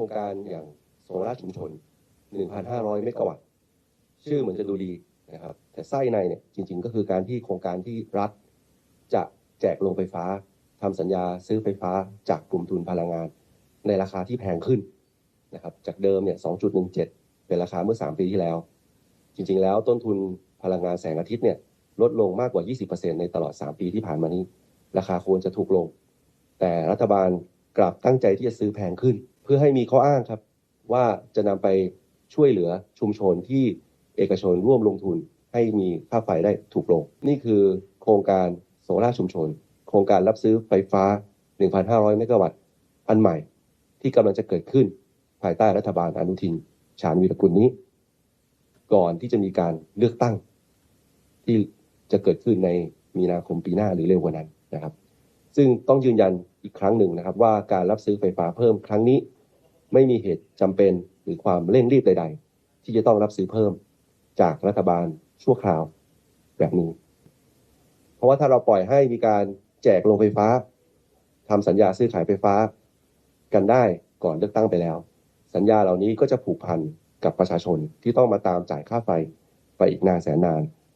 รงการอย่างโซล่าร์ชุมชน 1,500 เมกะวัตต์ ชื่อเหมือนจะดูดีนะครับ แต่ไส้ในเนี่ยจริง ๆ ก็คือการที่โครงการที่รัฐจะแจกโรงไฟฟ้าทำสัญญาซื้อไฟฟ้าจากกลุ่มทุนพลังงาน ในราคาที่แพงขึ้นนะครับ จากเดิมเนี่ย 2.17 เป็นราคาเมื่อ 3 ปีที่แล้ว จริง ๆ แล้วต้นทุนพลังงานแสงอาทิตย์เนี่ยลดลงมากกว่า 20%ในตลอด 3 ปีที่ผ่านมานี้ ราคาควรจะถูกลง แต่รัฐบาลกลับตั้งใจที่จะซื้อแพงขึ้น พื่อให้มีข้ออ้างครับ ว่าจะนำไปช่วยเหลือชุมชนที่เอกชนร่วมลงทุนให้มีค่าไฟได้ถูกลง นี่คือโครงการโซล่าชุมชน โครงการรับซื้อไฟฟ้า 1,500 เมกะวัตต์อันใหม่ ที่กำลังจะเกิดขึ้นภายใต้รัฐบาลอนุทิน ชาญวีรกุลนี้ ก่อนที่จะมีการเลือกตั้ง ที่จะเกิดขึ้นในมีนาคมปีหน้าหรือเร็วกว่านั้นนะครับ ซึ่งต้องยืนยันอีกครั้งหนึ่งนะครับ ว่าการรับซื้อไฟฟ้าเพิ่มครั้งนี้ ไม่มีเหตุจำเป็นหรือความเร่งรีบใด ๆ ที่จะต้องรับซื้อเพิ่มจากรัฐบาลชั่วคราวแบบนี้ เพราะว่าถ้าเราปล่อยให้มีการแจกโรงไฟฟ้าทำสัญญาซื้อขายไฟฟ้า กันได้ก่อนเลือกตั้งไปแล้ว สัญญาเหล่านี้ก็จะผูกพันกับประชาชนที่ต้องมาตามจ่ายค่าไฟไปอีกนานแสนนาน